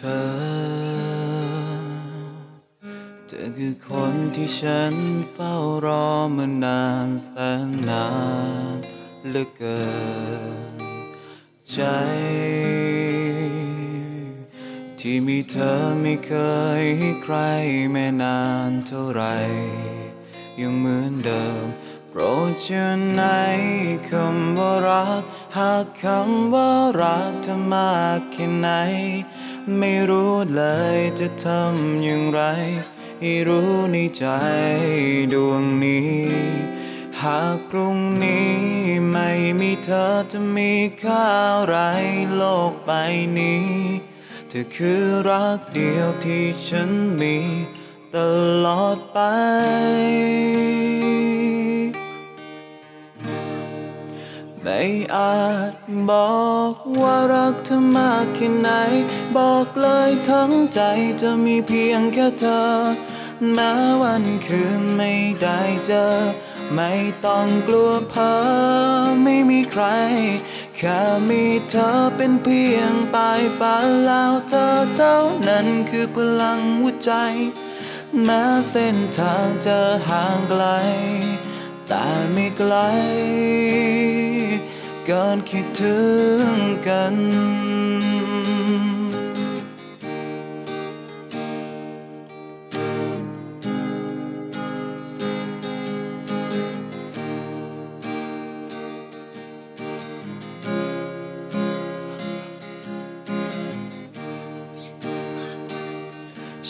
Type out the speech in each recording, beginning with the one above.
เธอ เธอคือคนที่ฉันเฝ้ารอมานานแสนนานเหลือเกิน ใจ ที่มีเธอไม่เคยให้ใครแม้นานเท่าไร ยังเหมือนเดิม รดเชื่อในคำว่ารัก หากคำว่ารักเธอมากแค่ไหน ไม่รู้เลยจะทำอย่างไร ให้รู้ในใจดวงนี้ หากพรุ่งนี้ไม่มีเธอจะมีค่าอะไรโลกใบนี้ เธอคือรักเดียวที่ฉันมี ตลอดไป ไม่อาจบอกว่ารักเธอมากแค่ไหน บอกเลยทั้งใจจะมีเพียงแค่เธอ แม้วันคืนไม่ได้เจอ ไม่ต้องกลัวเพ้อไม่มีใคร แค่มีเธอเป็นเพียงปลายฟ้าแล้วเธอเท่านั้นคือพลังหัวใจ แม้เส้นทางจะห่างไกล แต่ไม่ไกล เกินคิดถึงกัน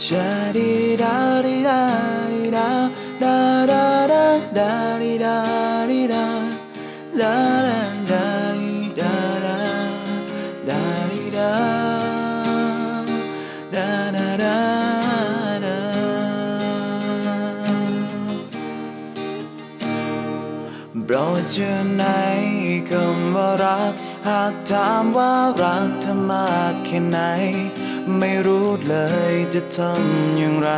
ชาดีดาดีดาดีดาดาดาดาดาดีดาดีดาดา โปรดเชื่อในคำว่ารัก หากถามว่ารักเธอมากแค่ไหน ไม่รู้เลยจะทำอย่างไร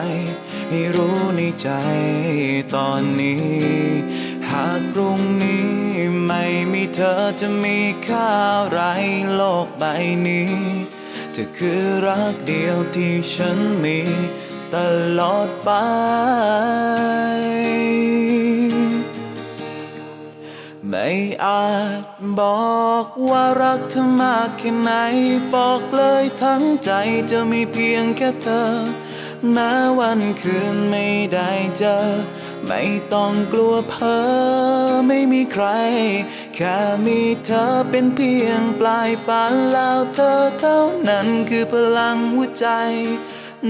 ให้รู้ในใจตอนนี้ หากพรุ่งนี้ไม่มีเธอจะมีค่าอะไรโลกใบนี้เธอคือรักเดียวที่ฉันมี ตลอดไป ไม่อาจบอกว่ารักเธอมากแค่ไหน บอกเลยทั้งใจจะมีเพียงแค่เธอ แม้วันคืนไม่ได้เจอ ไม่ต้องกลัวเพ้อไม่มีใคร แค่มีเธอเป็นเพียงปลายฝันแล้วเธอเท่านั้นคือพลังหัวใจ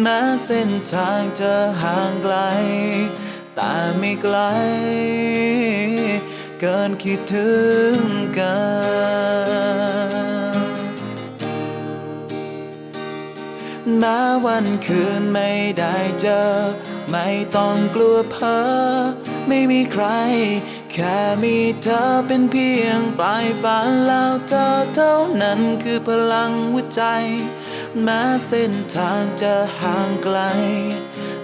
แม้เส้นทางจะห่างไกล แต่ไม่ไกล เกินคิดถึงกัน แม้วันคืนไม่ได้เจอ ไม่ต้องกลัวเพ้อไม่มีใคร แค่มีเธอเป็นเพียงปลายฝันแล้วเธอเท่านั้นคือพลังหัวใจ แม้เส้นทางจะห่างไกล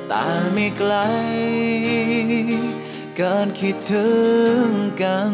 แต่ไม่ไกล การคิดถึงกัน